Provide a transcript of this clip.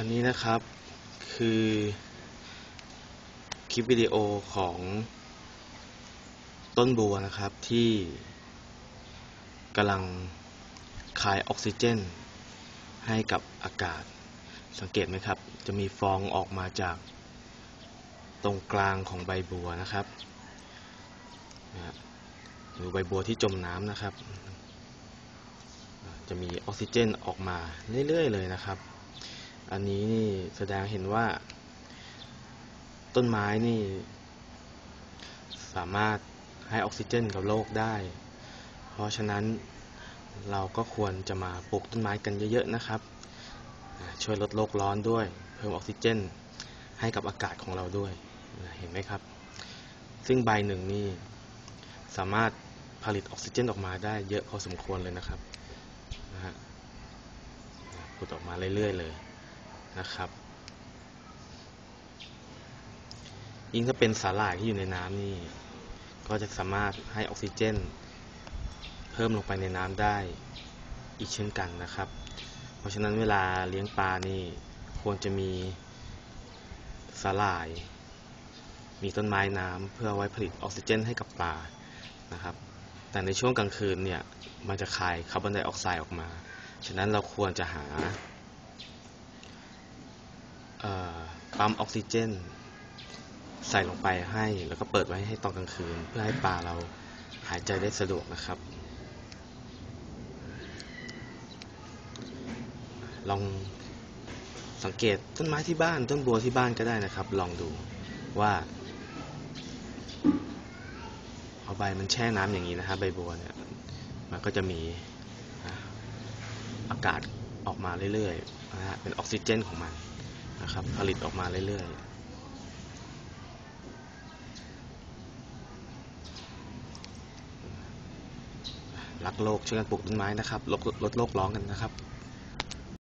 อันนี้นะครับคือคลิปวิดีโอของต้นบัวนะครับที่กำลังคายออกซิเจน ให้กับอากาศ สังเกตไหมครับ จะมีฟองออกมาจากตรงกลางของใบบัวนะครับหรือใบบัวที่จมน้ำนะครับ จะมีออกซิเจนออกมาเรื่อยๆเลยนะครับ อันนี้นี่แสดงเห็นว่า ต้นไม้นี่ สามารถให้ออกซิเจนกับโลกได้ เพราะฉะนั้นเราก็ควรจะมาปลูกต้นไม้กันเยอะๆนะครับ ช่วยลดโลกร้อนด้วย เพิ่มออกซิเจนให้กับอากาศของเราด้วย เห็นไหมครับ ซึ่งใบหนึ่งนี่สามารถผลิตออกซิเจนออกมาได้เยอะพอสมควรเลยนะครับนะฮะผุดออกมาเรื่อยๆเลย นะครับยิ่งถ้าเป็นสาหร่ายที่อยู่ในน้ำนี่ ก็จะสามารถให้ออกซิเจน เพิ่มลงไปในน้ำได้อีกเช่นกันนะครับ เพราะฉะนั้นเวลาเลี้ยงปลานี่ควรจะมีสาหร่าย มีต้นไม้น้ำเพื่อไว้ผลิตออกซิเจนให้กับปลานะครับ แต่ในช่วงกลางคืนเนี่ยมันจะคายคาร์บอนไดออกไซด์ออกมา ฉะนั้นเราควรจะหา ปั๊มออกซิเจน ใส่ลงไปให้ แล้วก็เปิดไว้ให้ตอนกลางคืน เพื่อให้ปลาเราหายใจได้สะดวกนะครับ ลองสังเกตต้นไม้ที่บ้านต้นบัวที่บ้านก็ได้นะครับ ลองดูว่าเอาใบมันแช่น้ำอย่างนี้นะครับใบบัวเนี่ยมันก็จะมีอากาศออกมาเรื่อยๆนะฮะเป็นออกซิเจนของมัน นะครับ ผลิตออกมาเรื่อยๆรักโลกช่วยกันปลูกต้นไม้นะครับลดลดโลกร้อนกันนะครับ